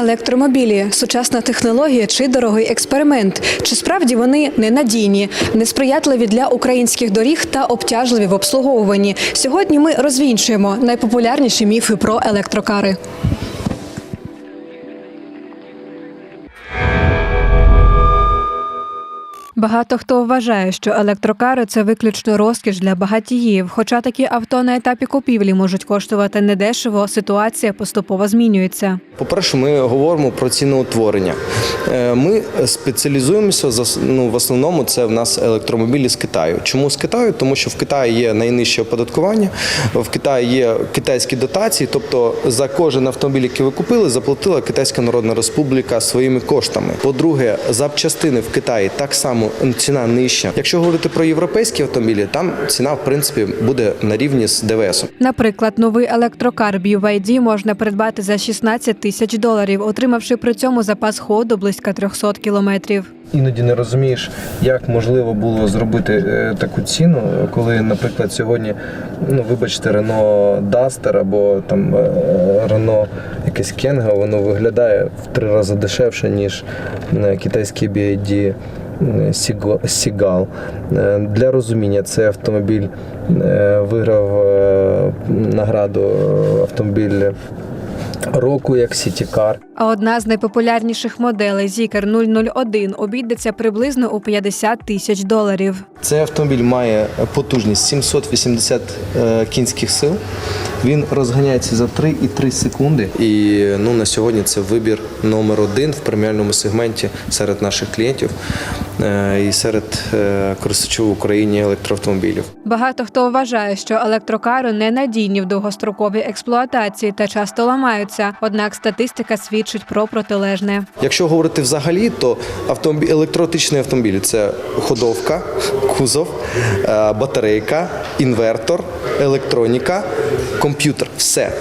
Електромобілі сучасна технологія чи дорогий експеримент. Чи справді вони ненадійні, несприятливі для українських доріг та обтяжливі в обслуговуванні? Сьогодні ми розвінчуємо найпопулярніші міфи про електрокари. Багато хто вважає, що електрокари це виключно розкіш для багатіїв. Хоча такі авто на етапі купівлі можуть коштувати недешево, ситуація поступово змінюється. По-перше, ми говоримо про ціноутворення. Е, Ми спеціалізуємося ну, в основному це в нас електромобілі з Китаю. Чому з Китаю? Тому що в Китаї є найнижче оподаткування, в Китаї є китайські дотації, тобто за кожен автомобіль, який ви купили, заплатила Китайська Народна Республіка своїми коштами. По-друге, запчастини в Китаї так само ціна нижча. Якщо говорити про європейські автомобілі, там ціна в принципі буде на рівні з ДВС. Наприклад, новий електрокар BYD можна придбати за 16 тисяч доларів, отримавши при цьому запас ходу близько 300 кілометрів. Іноді не розумієш, як можливо було зробити е, таку ціну, коли, наприклад, сьогодні, ну вибачте, Рено Дастер або там е, Рено якесь Кенга, воно виглядає в три рази дешевше, ніж е, китайський BYD Сіго- Сігал. Е, Для розуміння, цей автомобіль е, виграв е, награду е, автомобіль року як Сітікар. А одна з найпопулярніших моделей Zikr 001 обійдеться приблизно у 50 тисяч доларів. Цей автомобіль має потужність 780 е, кінських сил. Він розганяється за 3,3 секунди. І ну, на сьогодні це вибір номер один в преміальному сегменті серед наших клієнтів е, і серед е, користувачів в Україні електроавтомобілів. Багато хто вважає, що електрокари ненадійні в довгостроковій експлуатації та часто ламаються. Однак статистика свідчить про протилежне. Якщо говорити взагалі, то автомобіль, електротичний автомобіль це ходовка, кузов, е, батарейка, інвертор, електроніка, комп'ютер. Все.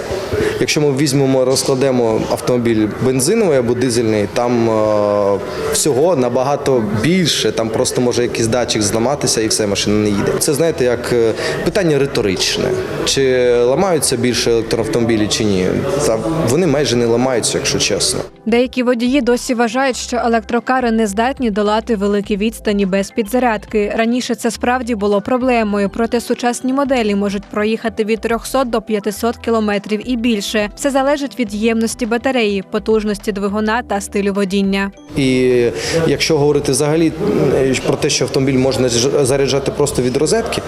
Якщо ми візьмемо, розкладемо автомобіль бензиновий або дизельний, там е, всього набагато більше. Там просто може якийсь датчик зламатися і все, машина не їде. Це знаєте, як е, питання риторичне. Чи ламаються більше електроавтомобілі чи ні? Та вони майже не ламаються, якщо чесно. Деякі водії досі вважають, що електрокари не здатні долати великі відстані без підзарядки. Раніше це справді було проблемою, проте сучасні моделі можуть проїхати від 300 до 500 кілометрів і більше. Все залежить від ємності батареї, потужності двигуна та стилю водіння. І якщо говорити взагалі е, про те, що автомобіль можна заряджати просто від розетки,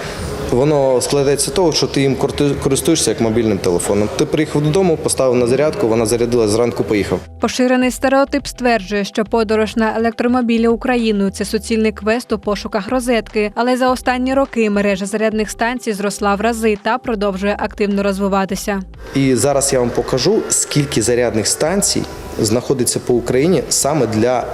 воно складається з того, що ти їм користуєшся як мобільним телефоном. Ти приїхав додому, поставив на зарядку, вона зарядила зранку, поїхав. Поширений стереотип стверджує, що подорож на електромобілі Україною це суцільний квест у пошуках розетки. Але за останні роки мережа зарядних станцій зросла в рази та продовжує активно розвиватися. І зараз я вам покажу, скільки зарядних станцій знаходиться по Україні саме для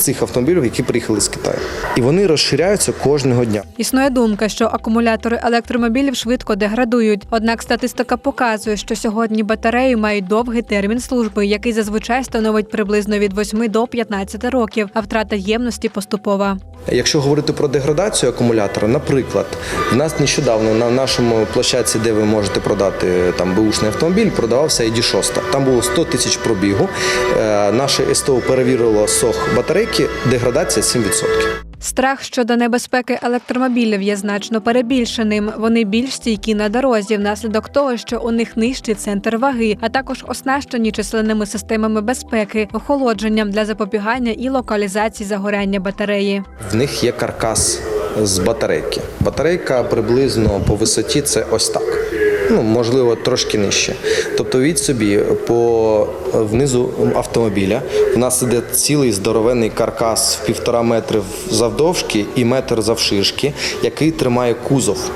цих автомобілів, які приїхали з Китаю. І вони розширяються кожного дня. Існує думка, що акумулятори електромобілів швидко деградують. Однак статистика показує, що сьогодні батареї мають довгий термін служби, який зазвичай становить приблизно від 8 до 15 років, а втрата ємності поступова. Якщо говорити про деградацію акумулятора, наприклад, в нас нещодавно на нашому площадці, де ви можете продати там беушний автомобіль, продавався ID 6. Там було 100 тисяч пробігу. Е, Наше СТО перевірило сох батарейки, деградація 7%. Страх щодо небезпеки електромобілів є значно перебільшеним. Вони більш стійкі на дорозі внаслідок того, що у них нижчий центр ваги, а також оснащені численними системами безпеки, охолодженням для запобігання і локалізації загоряння батареї. В них є каркас з батарейки. Батарейка приблизно по висоті це ось так. Ну, можливо, трошки нижче. Тобто від собі по внизу автомобіля в нас іде цілий здоровенний каркас в півтора метри завдовжки і метр завширшки, який тримає кузов.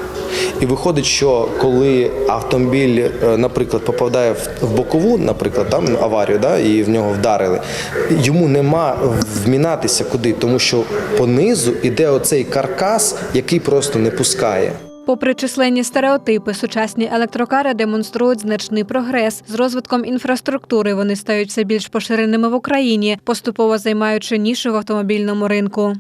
І виходить, що коли автомобіль, е, наприклад, попадає в бокову, наприклад, там аварію, да, і в нього вдарили, йому нема вмінатися куди, тому що понизу іде оцей каркас, який просто не пускає. Попри численні стереотипи, сучасні електрокари демонструють значний прогрес. З розвитком інфраструктури вони стають все більш поширеними в Україні, поступово займаючи нішу в автомобільному ринку.